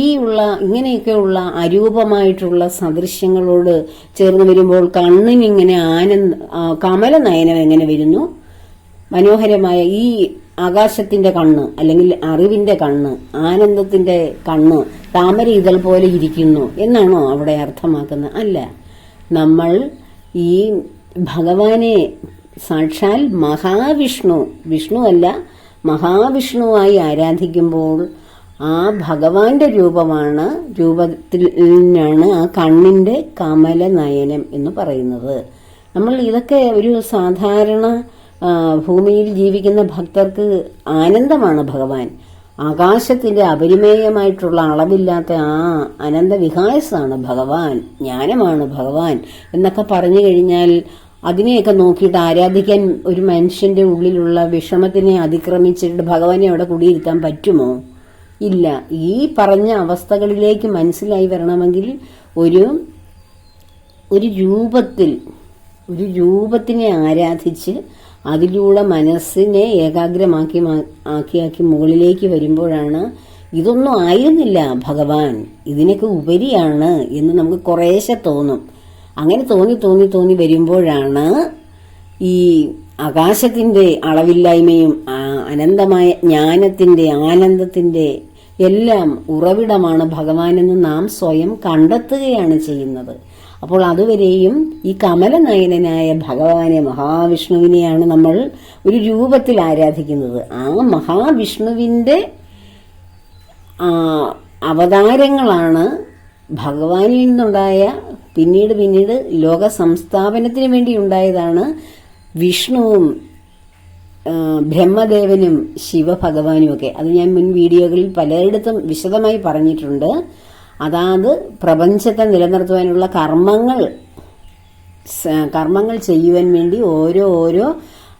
ഈ ഉള്ള ഇങ്ങനെയൊക്കെയുള്ള അരൂപമായിട്ടുള്ള സദൃശ്യങ്ങളോട് ചേർന്ന് വരുമ്പോൾ കണ്ണിനിങ്ങനെ ആനന്ദ കമല കമലനയനം എങ്ങനെ വരുന്നു? മനോഹരമായ ഈ ആകാശത്തിന്റെ കണ്ണ് അല്ലെങ്കിൽ അറിവിന്റെ കണ്ണ് ആനന്ദത്തിന്റെ കണ്ണ് താമര ഇതൾ പോലെ ഇരിക്കുന്നു എന്നാണോ അവിടെ അർത്ഥമാക്കുന്നത്? അല്ല. നമ്മൾ ഈ ഭഗവാനെ സാക്ഷാൽ മഹാവിഷ്ണു. വിഷ്ണു അല്ല മഹാവിഷ്ണുവായി ആരാധിക്കുമ്പോൾ ആ ഭഗവാന്റെ രൂപമാണ് രൂപത്തിൽ നിന്നാണ് ആ കണ്ണിന്റെ കമല നയനം എന്ന് പറയുന്നത്. നമ്മൾ ഇതൊക്കെ ഒരു സാധാരണ ഭൂമിയിൽ ജീവിക്കുന്ന ഭക്തർക്ക് ആനന്ദമാണ് ഭഗവാൻ. ആകാശത്തിന്റെ അപരിമേയമായിട്ടുള്ള അളവില്ലാത്ത ആ അനന്ത വികാസാണ് ഭഗവാൻ ജ്ഞാനമാണ് ഭഗവാൻ എന്നൊക്കെ പറഞ്ഞു കഴിഞ്ഞാൽ അതിനെയൊക്കെ നോക്കിയിട്ട് ആരാധിക്കാൻ ഒരു മനുഷ്യന്റെ ഉള്ളിലുള്ള വിഷമത്തിനെ അതിക്രമിച്ചിട്ട് ഭഗവാനെ അവിടെ കുടിയിരുത്താൻ പറ്റുമോ? ഇല്ല. ഈ പറഞ്ഞ അവസ്ഥകളിലേക്ക് മനസ്സിലായി വരണമെങ്കിൽ ഒരു ഒരു രൂപത്തിൽ ഒരു രൂപത്തിനെ ആരാധിച്ച് അതിലൂടെ മനസ്സിനെ ഏകാഗ്രമാക്കി ആക്കി മുകളിലേക്ക് വരുമ്പോഴാണ് ഇതൊന്നും ആയിരുന്നില്ല ഭഗവാൻ. ഇതിനൊക്കെ ഉപരിയാണ് എന്ന് നമുക്ക് കുറേശ്ശെ തോന്നും. അങ്ങനെ തോന്നി തോന്നി തോന്നി വരുമ്പോഴാണ് ഈ ആകാശത്തിന്റെ അളവില്ലായ്മയും അനന്തമായ ജ്ഞാനത്തിന്റെ ആനന്ദത്തിന്റെ എല്ലാം ഉറവിടമാണ് ഭഗവാനെന്ന് നാം സ്വയം കണ്ടെത്തുകയാണ് ചെയ്യുന്നത്. അപ്പോൾ അതുവരെയും ഈ കമലനയനായ ഭഗവാനെ മഹാവിഷ്ണുവിനെയാണ് നമ്മൾ ഒരു രൂപത്തിൽ ആരാധിക്കുന്നത്. ആ മഹാവിഷ്ണുവിന്റെ അവതാരങ്ങളാണ് ഭഗവാനിൽ നിന്നുണ്ടായ പിന്നീട് പിന്നീട് ലോക സംസ്ഥാപനത്തിന് വേണ്ടി ഉണ്ടായതാണ് വിഷ്ണുവും ബ്രഹ്മദേവനും ശിവഭഗവാനും ഒക്കെ അത് ഞാൻ മുൻ വീഡിയോകളിൽ പലയിടത്തും വിശദമായി പറഞ്ഞിട്ടുണ്ട്. അതാത് പ്രപഞ്ചത്തെ നിലനിർത്തുവാനുള്ള കർമ്മങ്ങൾ കർമ്മങ്ങൾ ചെയ്യുവാൻ വേണ്ടി ഓരോ ഓരോ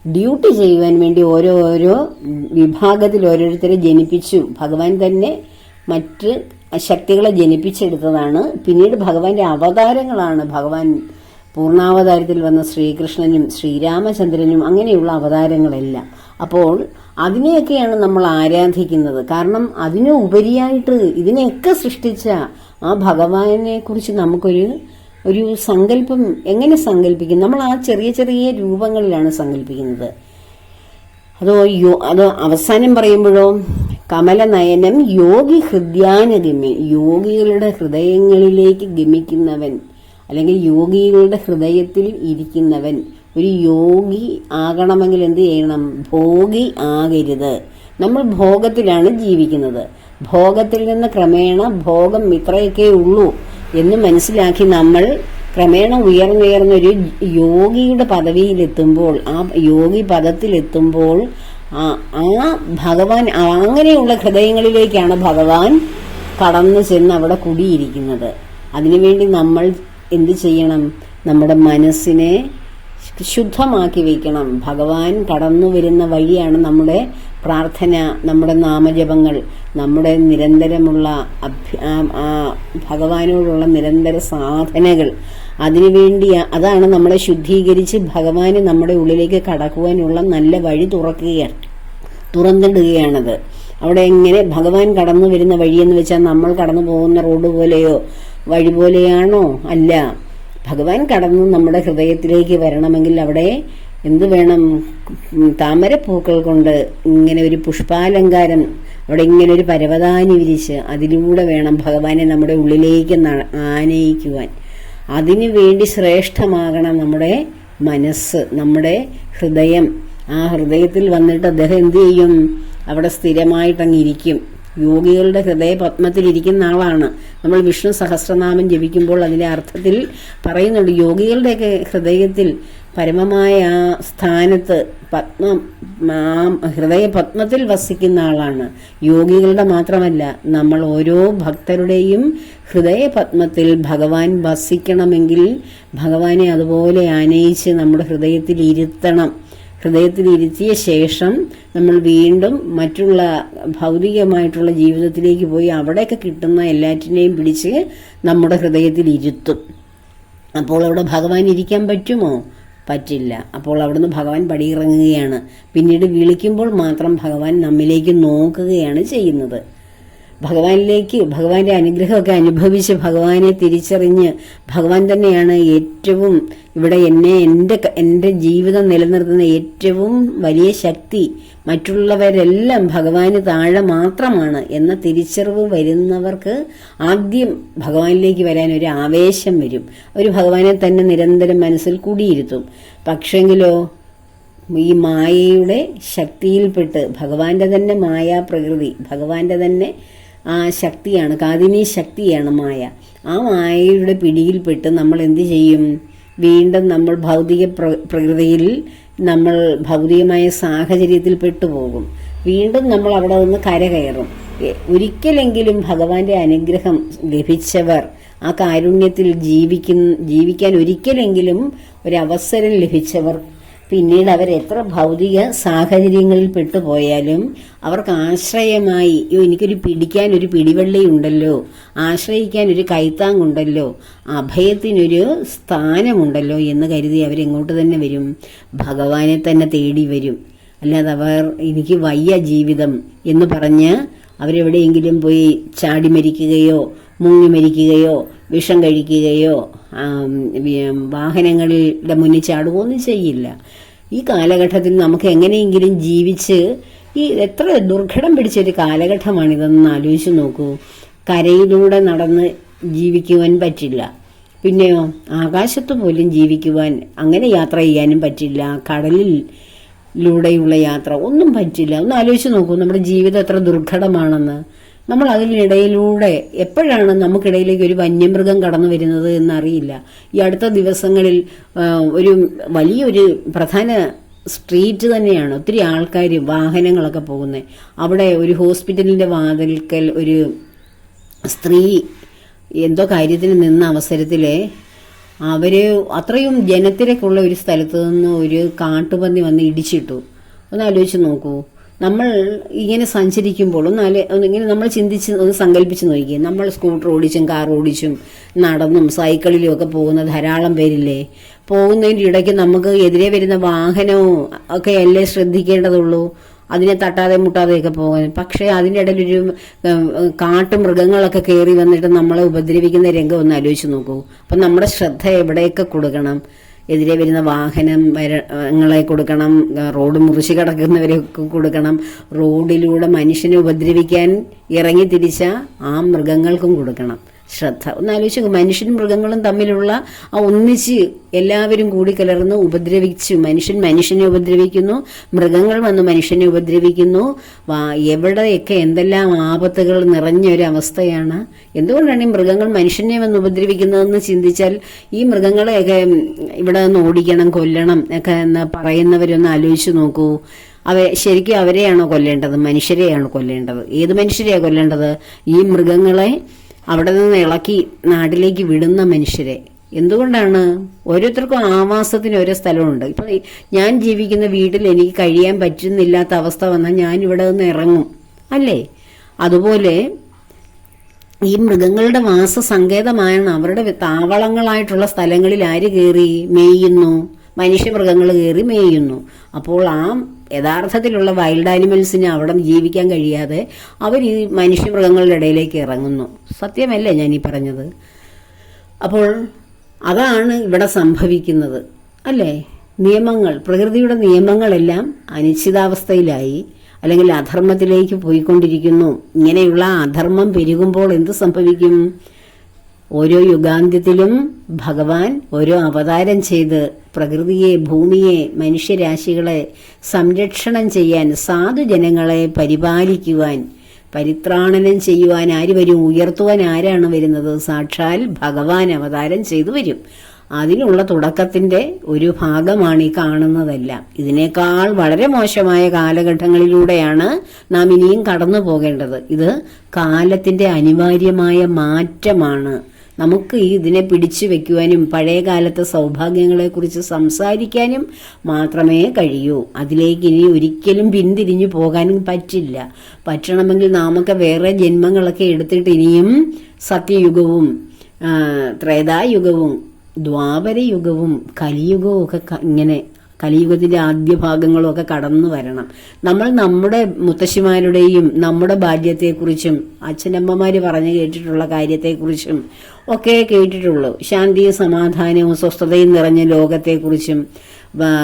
ഡ്യൂട്ടി ചെയ്യുവാൻ വേണ്ടി ഓരോ ഓരോ വിഭാഗത്തിൽ ഓരോരുത്തരെ ജനിപ്പിച്ചു. ഭഗവാൻ തന്നെ മറ്റ് ശക്തികളെ ജനിപ്പിച്ചെടുത്തതാണ്. പിന്നീട് ഭഗവാന്റെ അവതാരങ്ങളാണ്. ഭഗവാൻ പൂർണാവതാരത്തിൽ വന്ന ശ്രീകൃഷ്ണനും ശ്രീരാമചന്ദ്രനും അങ്ങനെയുള്ള അവതാരങ്ങളെല്ലാം. അപ്പോൾ അതിനെയൊക്കെയാണ് നമ്മൾ ആരാധിക്കുന്നത്. കാരണം അതിനു ഉപരിയായിട്ട് ഇതിനെയൊക്കെ സൃഷ്ടിച്ച ആ ഭഗവാനെ കുറിച്ച് നമുക്കൊരു ഒരു സങ്കല്പം എങ്ങനെ സങ്കല്പിക്കും? നമ്മൾ ആ ചെറിയ ചെറിയ രൂപങ്ങളിലാണ് സങ്കല്പിക്കുന്നത്. അതോ യോ അതോ അവസാനം പറയുമ്പോഴോ കമലനയനം യോഗി ഹൃദയാനഗമ്യം യോഗികളുടെ ഹൃദയങ്ങളിലേക്ക് ഗമിക്കുന്നവൻ അല്ലെങ്കിൽ യോഗികളുടെ ഹൃദയത്തിൽ ഇരിക്കുന്നവൻ ഒരു യോഗി ആകണമെങ്കിൽ എന്ത് ചെയ്യണം? ഭോഗി ആകരുത്. നമ്മൾ ഭോഗത്തിലാണ് ജീവിക്കുന്നത്. ഭോഗത്തിൽ നിന്ന് ക്രമേണ ഭോഗം ഇത്രയൊക്കെ ഉള്ളൂ എന്ന് മനസ്സിലാക്കി നമ്മൾ ക്രമേണ ഉയർന്നുയർന്നൊരു യോഗിയുടെ പദവിയിലെത്തുമ്പോൾ ആ യോഗി പദത്തിലെത്തുമ്പോൾ ആ ഭഗവാൻ അങ്ങനെയുള്ള ഹൃദയങ്ങളിലേക്കാണ് ഭഗവാൻ കടന്നു ചെന്ന് അവിടെ കുടിയിരിക്കുന്നത്. അതിനുവേണ്ടി നമ്മൾ എന്ത് ചെയ്യണം? നമ്മുടെ മനസ്സിനെ ശുദ്ധമാക്കി വയ്ക്കണം. ഭഗവാൻ കടന്നു വരുന്ന വഴിയാണ് നമ്മുടെ പ്രാർത്ഥന നമ്മുടെ നാമജപങ്ങൾ നമ്മുടെ നിരന്തരമുള്ള ഭഗവാനോടുള്ള നിരന്തര സാധനകൾ. അതിനുവേണ്ടിയ അതാണ് നമ്മളെ ശുദ്ധീകരിച്ച് ഭഗവാന് നമ്മുടെ ഉള്ളിലേക്ക് കടക്കുവാനുള്ള നല്ല വഴി തുറക്കുകയാണ് തുറന്നിടുകയാണത്. അവിടെ എങ്ങനെ ഭഗവാൻ കടന്നു വരുന്ന വഴിയെന്ന് വെച്ചാൽ നമ്മൾ കടന്നു പോകുന്ന റോഡ് പോലെയോ വഴി പോലെയാണോ? അല്ല. ഭഗവാൻ കടന്നു നമ്മുടെ ഹൃദയത്തിലേക്ക് വരണമെങ്കിൽ അവിടെ എന്ത് വേണം? താമരപ്പൂക്കൾ കൊണ്ട് ഇങ്ങനെ ഒരു പുഷ്പാലങ്കാരം അവിടെ ഇങ്ങനെ ഒരു പരവതാനി വിരിച്ച് അതിലൂടെ വേണം ഭഗവാനെ നമ്മുടെ ഉള്ളിലേക്ക് ആനയിക്കുവാൻ. അതിനു വേണ്ടി ശ്രേഷ്ഠമാകണം നമ്മുടെ മനസ്സ് നമ്മുടെ ഹൃദയം. ആ ഹൃദയത്തിൽ വന്നിട്ട് അദ്ദേഹം എന്ത് ചെയ്യും? അവിടെ സ്ഥിരമായിട്ടങ്ങ് ഇരിക്കും. യോഗികളുടെ ഹൃദയ പത്മത്തിൽ ഇരിക്കുന്ന ആളാണ്. നമ്മൾ വിഷ്ണു സഹസ്രനാമം ജപിക്കുമ്പോൾ അതിന്റെ അർത്ഥത്തിൽ പറയുന്നുണ്ട് യോഗികളുടെയൊക്കെ ഹൃദയത്തിൽ പരമമായ ആ സ്ഥാനത്ത് പത്മം ഹൃദയ പത്മത്തിൽ വസിക്കുന്ന ആളാണ്. യോഗികളുടെ മാത്രമല്ല നമ്മൾ ഓരോ ഭക്തരുടെയും ഹൃദയ പത്മത്തിൽ ഭഗവാൻ വസിക്കണമെങ്കിൽ ഭഗവാനെ അതുപോലെ ആനയിച്ച് നമ്മുടെ ഹൃദയത്തിൽ ഇരുത്തണം. ഹൃദയത്തിൽ ഇരുത്തിയ ശേഷം നമ്മൾ വീണ്ടും മറ്റുള്ള ഭൗതികമായിട്ടുള്ള ജീവിതത്തിലേക്ക് പോയി അവിടെയൊക്കെ കിട്ടുന്ന എല്ലാറ്റിനെയും പിടിച്ച് നമ്മുടെ ഹൃദയത്തിൽ ഇരുത്തും. അപ്പോൾ അവിടെ ഭഗവാൻ ഇരിക്കാൻ പറ്റുമോ? പറ്റില്ല. അപ്പോൾ അവിടുന്ന് ഭഗവാൻ പടിയിറങ്ങുകയാണ്. പിന്നീട് വിളിക്കുമ്പോൾ മാത്രം ഭഗവാൻ നമ്മിലേക്ക് നോക്കുകയാണ് ചെയ്യുന്നത്. ഭഗവാനിലേക്ക് ഭഗവാന്റെ അനുഗ്രഹമൊക്കെ അനുഭവിച്ച് ഭഗവാനെ തിരിച്ചറിഞ്ഞ് ഭഗവാൻ തന്നെയാണ് ഏറ്റവും ഇവിടെ എന്നെ എന്റെ എന്റെ ജീവിതം നിലനിർത്തുന്ന ഏറ്റവും വലിയ ശക്തി. മറ്റുള്ളവരെല്ലാം ഭഗവാന് താഴെ മാത്രമാണ് എന്ന തിരിച്ചറിവ് വരുന്നവർക്ക് ആദ്യം ഭഗവാനിലേക്ക് വരാൻ ഒരു ആവേശം വരും. അവർ ഭഗവാനെ തന്നെ നിരന്തരം മനസ്സിൽ കൂടിയിരുത്തും. പക്ഷെങ്കിലോ ഈ മായയുടെ ശക്തിയിൽപ്പെട്ട് ഭഗവാന്റെ തന്നെ മായാ പ്രകൃതി ഭഗവാന്റെ തന്നെ ആ ശക്തിയാണ് കാതിനി ശക്തിയാണ് മായ. ആ മായയുടെ പിടിയിൽപ്പെട്ട് നമ്മൾ എന്ത് ചെയ്യും? വീണ്ടും നമ്മൾ ഭൗതിക പ്ര- പ്രകൃതിയിൽ നമ്മൾ ഭൗതികമായ സാഹചര്യത്തിൽ പെട്ടുപോകും. വീണ്ടും നമ്മൾ അവിടെ നിന്ന് കരകയറും. ഒരിക്കലെങ്കിലും ഭഗവാന്റെ അനുഗ്രഹം ലഭിച്ചവർ ആ കാരുണ്യത്തിൽ ജീവിക്കുന്ന ജീവിക്കാൻ ഒരിക്കലെങ്കിലും ഒരവസരം ലഭിച്ചവർ പിന്നീട് അവർ എത്ര ഭൗതിക സാഹചര്യങ്ങളിൽ പെട്ടുപോയാലും അവർക്ക് ആശ്രയമായി "അയ്യോ, എനിക്കൊരു പിടിക്കാൻ ഒരു പിടിവള്ളി ഉണ്ടല്ലോ ആശ്രയിക്കാൻ ഒരു കൈത്താങ്ങുണ്ടല്ലോ അഭയത്തിനൊരു സ്ഥാനമുണ്ടല്ലോ എന്ന് കരുതി അവരെങ്ങോട്ട് തന്നെ വരും. ഭഗവാനെ തന്നെ തേടി വരും. അല്ലാതെ അവർ എനിക്ക് വയ്യ ജീവിതം എന്ന് പറഞ്ഞ് അവരെവിടെയെങ്കിലും പോയി ചാടി മരിക്കുകയോ മുങ്ങി മരിക്കുകയോ വിഷം കഴിക്കുകയോ വാഹനങ്ങളുടെ മുന്നിൽ ചാടുകയോ ഒന്നും ചെയ്യില്ല. ഈ കാലഘട്ടത്തിൽ നമുക്ക് എങ്ങനെയെങ്കിലും ജീവിച്ച് ഈ എത്ര ദുർഘടം പിടിച്ചൊരു കാലഘട്ടമാണിതെന്ന് ആലോചിച്ച് നോക്കൂ. കരയിലൂടെ നടന്ന് ജീവിക്കുവാൻ പറ്റില്ല. പിന്നെയോ ആകാശത്ത് പോലും ജീവിക്കുവാൻ അങ്ങനെ യാത്ര ചെയ്യാനും പറ്റില്ല. കടലിൽ ലൂടെയുള്ള യാത്ര ഒന്നും പറ്റില്ല. ഒന്ന് ആലോചിച്ച് നോക്കൂ നമ്മുടെ ജീവിതം എത്ര ദുർഘടമാണെന്ന്. നമ്മൾ അതിനിടയിലൂടെ എപ്പോഴാണ് നമുക്കിടയിലേക്ക് ഒരു വന്യമൃഗം കടന്നു വരുന്നത് എന്നറിയില്ല. ഈ അടുത്ത ദിവസങ്ങളിൽ ഒരു വലിയൊരു പ്രധാന സ്ട്രീറ്റ് തന്നെയാണ് ഒത്തിരി ആൾക്കാർ വാഹനങ്ങളൊക്കെ പോകുന്നത് അവിടെ ഒരു ഹോസ്പിറ്റലിന്റെ വാതിൽക്കൽ ഒരു സ്ത്രീ എന്തോ കാര്യത്തിന് നിന്ന അവസരത്തിലെ അവർ അത്രയും ജനത്തിരക്കുള്ള ഒരു സ്ഥലത്ത് നിന്ന് ഒരു കാട്ടുപന്നി വന്ന് ഇടിച്ചിട്ടു. ഒന്ന് ആലോചിച്ച് നോക്കൂ. നമ്മൾ ഇങ്ങനെ സഞ്ചരിക്കുമ്പോൾ ഒന്ന് ആലോ ഇങ്ങനെ നമ്മൾ ചിന്തിച്ച് ഒന്ന് സങ്കല്പിച്ച് നോക്കി നമ്മൾ സ്കൂട്ടർ ഓടിച്ചും കാർ ഓടിച്ചും നടന്നും സൈക്കിളിലും ഒക്കെ പോകുന്ന ധാരാളം പേരില്ലേ? പോകുന്നതിന്റെ ഇടയ്ക്ക് നമുക്ക് എതിരെ വരുന്ന വാഹനവും ഒക്കെ അല്ലേ ശ്രദ്ധിക്കേണ്ടതുള്ളൂ? അതിനെ തട്ടാതെ മുട്ടാതെയൊക്കെ പോകാൻ. പക്ഷേ അതിന്റെ ഇടയിലൊരു കാട്ടുമൃഗങ്ങളൊക്കെ കയറി വന്നിട്ട് നമ്മളെ ഉപദ്രവിക്കുന്ന രംഗം ഒന്ന് ആലോചിച്ച് നോക്കൂ. അപ്പം നമ്മുടെ ശ്രദ്ധ എവിടെയൊക്കെ കൊടുക്കണം? എതിരെ വരുന്ന വാഹനം വരങ്ങളെ കൊടുക്കണം റോഡ് മുറിച്ച് കിടക്കുന്നവരെയൊക്കെ കൊടുക്കണം. റോഡിലൂടെ മനുഷ്യനെ ഉപദ്രവിക്കാൻ ഇറങ്ങി തിരിച്ച ആ മൃഗങ്ങൾക്കും കൊടുക്കണം. ശ്രദ്ധ. ഒന്ന് മനുഷ്യനും മൃഗങ്ങളും തമ്മിലുള്ള ആ ഒന്നിച്ച് എല്ലാവരും കൂടി കലർന്ന് ഉപദ്രവിച്ചു. മനുഷ്യൻ മനുഷ്യനെ ഉപദ്രവിക്കുന്നു മൃഗങ്ങൾ വന്ന് മനുഷ്യനെ ഉപദ്രവിക്കുന്നു. എവിടെയൊക്കെ എന്തെല്ലാം ആപത്തുകൾ നിറഞ്ഞ ഒരു അവസ്ഥയാണ്. എന്തുകൊണ്ടാണ് ഈ മൃഗങ്ങൾ മനുഷ്യനെ വന്ന് ഉപദ്രവിക്കുന്നതെന്ന് ചിന്തിച്ചാൽ ഈ മൃഗങ്ങളെയൊക്കെ ഇവിടെ നിന്ന് ഓടിക്കണം കൊല്ലണം ഒക്കെ എന്ന് പറയുന്നവരൊന്ന് ആലോചിച്ച് നോക്കൂ. അവ ശരിക്കും അവരെയാണോ കൊല്ലേണ്ടത്? മനുഷ്യരെയാണോ കൊല്ലേണ്ടത്? ഏത് മനുഷ്യരെയാണ് കൊല്ലേണ്ടത്? ഈ മൃഗങ്ങളെ അവിടെ നിന്ന് ഇളക്കി നാട്ടിലേക്ക് വിടുന്ന മനുഷ്യരെ. എന്തുകൊണ്ടാണ്? ഓരോരുത്തർക്കും ആവാസത്തിന് ഓരോ സ്ഥലമുണ്ട്. ഇപ്പൊ ഞാൻ ജീവിക്കുന്ന വീട്ടിൽ എനിക്ക് കഴിയാൻ പറ്റുന്നില്ലാത്ത അവസ്ഥ വന്നാൽ ഞാൻ ഇവിടെ നിന്ന് ഇറങ്ങും. അല്ലേ? അതുപോലെ ഈ മൃഗങ്ങളുടെ വാസസങ്കേതമായാണ് അവരുടെ താവളങ്ങളായിട്ടുള്ള സ്ഥലങ്ങളിൽ ആര് കയറി മേയുന്നു? മനുഷ്യമൃഗങ്ങൾ കയറി മേയുന്നു. അപ്പോൾ ആ യഥാർത്ഥത്തിലുള്ള വൈൽഡ് ആനിമൽസിന് അവിടെ ജീവിക്കാൻ കഴിയാതെ അവർ ഈ മനുഷ്യമൃഗങ്ങളുടെ ഇടയിലേക്ക് ഇറങ്ങുന്നു. സത്യമല്ലേ ഞാൻ ഈ പറഞ്ഞത്? അപ്പോൾ അതാണ് ഇവിടെ സംഭവിക്കുന്നത്. അല്ലേ? നിയമങ്ങൾ പ്രകൃതിയുടെ നിയമങ്ങളെല്ലാം അനിശ്ചിതാവസ്ഥയിലായി അല്ലെങ്കിൽ അധർമ്മത്തിലേക്ക് പോയിക്കൊണ്ടിരിക്കുന്നു. ഇങ്ങനെയുള്ള അധർമ്മം പെരുകുമ്പോൾ എന്ത് സംഭവിക്കും? ഓരോ യുഗാന്ത്യത്തിലും ഭഗവാൻ ഓരോ അവതാരം ചെയ്ത് പ്രകൃതിയെ ഭൂമിയെ മനുഷ്യരാശികളെ സംരക്ഷണം ചെയ്യാൻ സാധുജനങ്ങളെ പരിപാലിക്കുവാൻ പരിത്രാണനം ചെയ്യുവാൻ ആര് വരും ഉയർത്തുവാൻ ആരാണ് വരുന്നത് സാക്ഷാൽ ഭഗവാൻ അവതാരം ചെയ്തു വരും. അതിനുള്ള തുടക്കത്തിന്റെ ഒരു ഭാഗമാണ് ഈ കാണുന്നതെല്ലാം. ഇതിനേക്കാൾ വളരെ മോശമായ കാലഘട്ടങ്ങളിലൂടെയാണ് നാം ഇനിയും കടന്നു പോകേണ്ടത് ഇത് കാലത്തിന്റെ അനിവാര്യമായ മാറ്റമാണ്. നമുക്ക് ഈ ഇതിനെ പിടിച്ചു വെക്കുവാനും പഴയകാലത്തെ സൗഭാഗ്യങ്ങളെക്കുറിച്ച് സംസാരിക്കാനും മാത്രമേ കഴിയൂ. അതിലേക്ക് ഇനി ഒരിക്കലും പിന്തിരിഞ്ഞു പോകാനും പറ്റില്ല. പറ്റണമെങ്കിൽ നാമൊക്കെ വേറെ ജന്മങ്ങളൊക്കെ എടുത്തിട്ട് ഇനിയും സത്യയുഗവും ത്രേതായുഗവും ദ്വാപരയുഗവും കലിയുഗവും ഒക്കെ ഇങ്ങനെ കലിയുഗത്തിന്റെ ആദ്യ ഭാഗങ്ങളും ഒക്കെ കടന്നു വരണം. നമ്മൾ നമ്മുടെ മുത്തശ്ശിമാരുടെയും നമ്മുടെ ബാല്യത്തെക്കുറിച്ചും അച്ഛനമ്മമാര് പറഞ്ഞു കേട്ടിട്ടുള്ള കാര്യത്തെക്കുറിച്ചും ഒക്കെ കേട്ടിട്ടുള്ളൂ. ശാന്തിയും സമാധാനവും സ്വസ്ഥതയും നിറഞ്ഞ ലോകത്തെക്കുറിച്ചും.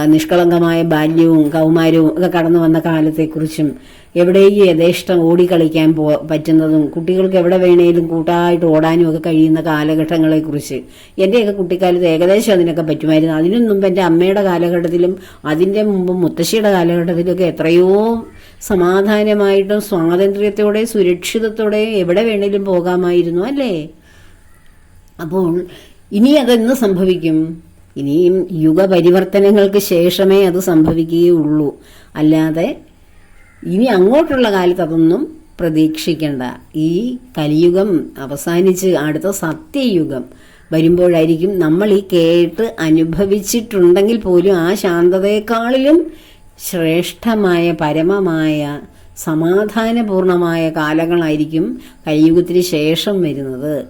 നിഷ്കളങ്കമായ ബാല്യവും കൗമാരവും ഒക്കെ കടന്നു വന്ന കാലത്തെക്കുറിച്ചും എവിടെയും യഥേഷ്ടം ഓടിക്കളിക്കാൻ പോ പറ്റുന്നതും കുട്ടികൾക്ക് എവിടെ വേണേലും കൂട്ടായിട്ട് ഓടാനും ഒക്കെ കഴിയുന്ന കാലഘട്ടങ്ങളെക്കുറിച്ച് എന്റെയൊക്കെ കുട്ടിക്കാലത്ത് ഏകദേശം അതിനൊക്കെ പറ്റുമായിരുന്നു. അതിനു മുമ്പ് എന്റെ അമ്മയുടെ കാലഘട്ടത്തിലും അതിന്റെ മുമ്പ് മുത്തശ്ശിയുടെ കാലഘട്ടത്തിലൊക്കെ എത്രയോ സമാധാനമായിട്ടും സ്വാതന്ത്ര്യത്തോടെ സുരക്ഷിതത്തോടെ എവിടെ വേണേലും പോകാമായിരുന്നു അല്ലേ? അപ്പോൾ ഇനി അതെന്ന് സംഭവിക്കും? ഇനിയും യുഗപരിവർത്തനങ്ങൾക്ക് ശേഷമേ അത് സംഭവിക്കുകയുള്ളൂ. അല്ലാതെ ഇനി അങ്ങോട്ടുള്ള കാലത്ത് അതൊന്നും പ്രതീക്ഷിക്കേണ്ട. ഈ കലിയുഗം അവസാനിച്ച് അടുത്ത സത്യയുഗം വരുമ്പോഴായിരിക്കും നമ്മൾ ഈ കേട്ട് അനുഭവിച്ചിട്ടുണ്ടെങ്കിൽ പോലും ആ ശാന്തതയെക്കാളിലും ശ്രേഷ്ഠമായ പരമമായ സമാധാനപൂർണമായ കാലങ്ങളായിരിക്കും കലിയുഗത്തിന് ശേഷം വരുന്നത്.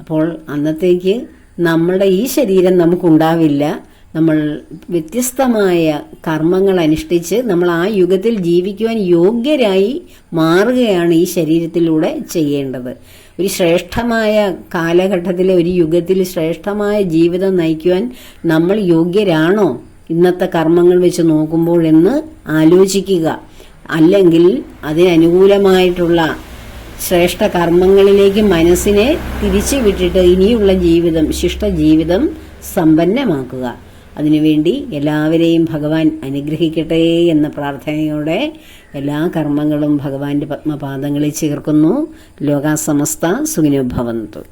അപ്പോൾ അന്നത്തേക്ക് നമ്മുടെ ഈ ശരീരം നമുക്കുണ്ടാവില്ല. നമ്മൾ വ്യത്യസ്തമായ കർമ്മങ്ങൾ അനുഷ്ഠിച്ച് നമ്മൾ ആ യുഗത്തിൽ ജീവിക്കുവാൻ യോഗ്യരായി മാറുകയാണ് ഈ ശരീരത്തിലൂടെ ചെയ്യേണ്ടത്. ഒരു ശ്രേഷ്ഠമായ കാലഘട്ടത്തിലെ ഒരു യുഗത്തിൽ ശ്രേഷ്ഠമായ ജീവിതം നയിക്കുവാൻ നമ്മൾ യോഗ്യരാണോ? ഇന്നത്തെ കർമ്മങ്ങൾ വെച്ച് നോക്കുമ്പോൾ എന്ന് ആലോചിക്കുക. അല്ലെങ്കിൽ അതിനനുകൂലമായിട്ടുള്ള ശ്രേഷ്ഠ കർമ്മങ്ങളിലേക്ക് മനസ്സിനെ തിരിച്ചു വിട്ടിട്ട് ഇനിയുള്ള ജീവിതം ശിഷ്ട ജീവിതം സമ്പന്നമാക്കുക. അതിനുവേണ്ടി എല്ലാവരെയും ഭഗവാൻ അനുഗ്രഹിക്കട്ടെ എന്ന പ്രാർത്ഥനയോടെ എല്ലാ കർമ്മങ്ങളും ഭഗവാന്റെ പത്മപാദങ്ങളിൽ ചേർക്കുന്നു. ലോകാസമസ്ത സുഖിനോഭവന്തു